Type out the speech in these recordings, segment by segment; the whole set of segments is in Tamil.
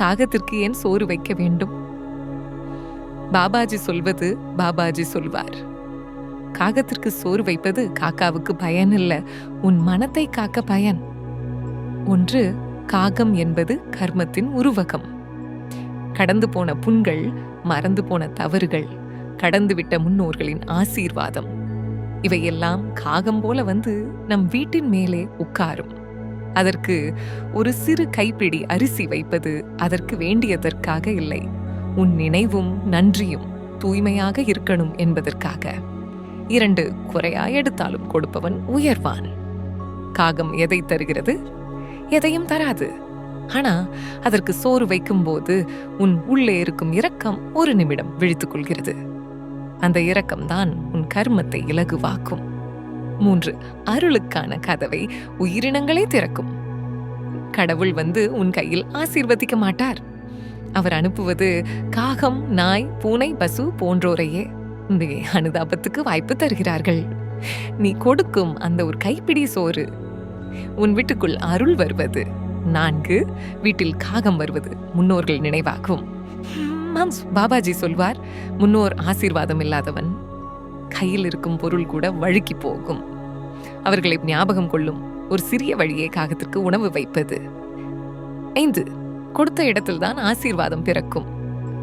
காகத்திற்கு ஏன் சோறு வைக்க வேண்டும். பாபாஜி சொல்வது பாபாஜி சொல்வார். காகத்திற்கு சோறு வைப்பது காக்காவுக்கு பயன் இல்ல உன் மனத்தை காக்க பயன். ஒன்று காகம் என்பது கர்மத்தின் உருவகம். கடந்து போன புண்கள் மறந்து போன தவறுகள் கடந்துவிட்ட முன்னோர்களின் ஆசீர்வாதம். இவையெல்லாம் காகம் போல வந்து நம் வீட்டின் மேலே உட்காரும். அதற்கு ஒரு சிறு கைப்பிடி அரிசி வைப்பது அதற்கு வேண்டியதற்காக இல்லை. உன் நினைவும் நன்றியும் தூய்மையாக இருக்கணும் என்பதற்காக. இரண்டு குறையாய் எடுத்தாலும் கொடுப்பவன் உயர்வான். காகம் எதை தருகிறது? எதையும் தராது. ஆனா அதற்கு சோறு வைக்கும்போது உன் உள்ளே இருக்கும் இரக்கம் ஒரு நிமிடம் விழித்துக் கொள்கிறது. அந்த இரக்கம்தான் உன் கர்மத்தை இலகுவாக்கும். மூன்று அருளுக்கான கதவை உயிரினங்களே திறக்கும். கடவுள் வந்து உன் கையில் ஆசீர்வதிக்க மாட்டார். அவர் அனுப்புவது காகம் நாய் பூனை பசு போன்றோரையே. இந்த அனுதாபத்துக்கு வாய்ப்பு தருகிறார்கள். நீ கொடுக்கும் அந்த ஒரு கைப்பிடி சோறு. உன் வீட்டுக்குள் அருள் வருவது. நான்கு வீட்டில் காகம் வருவது முன்னோர்கள் நினைவாகும். மாம்ஸ் பாபாஜி சொல்வார் முன்னோர் ஆசீர்வாதம் இல்லாதவன் கையில் இருக்கும் பொருள் கூட வழுக்கி போகும். அவர்களை ஞாபகம் கொள்ளும். ஒரு சிறிய வழியே காகத்திற்கு உணவு வைப்பது. ஐந்து கொடுத்த இடத்தில்தான் ஆசீர்வாதம் பிறக்கும்.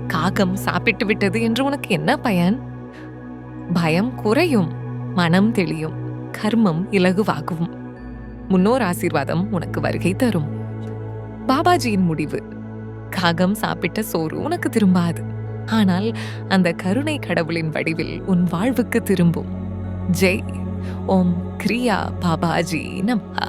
காகம் சாப்பிட்டு விட்டது என்று உனக்கு என்ன பயன்? பயம் குறையும் மனம் தெளியும் கர்மம் இலகுவாகும். முன்னோர் ஆசீர்வாதம் உனக்கு வருகை தரும். பாபாஜியின் முடிவு காகம் சாப்பிட்ட சோறு உனக்கு திரும்பாது. ஆனால் அந்த கருணை கடவுளின் வடிவில் உன் வாழ்வுக்கு திரும்பும். ஜெய். ஓம் கிரியா பாபாஜி நமஹா.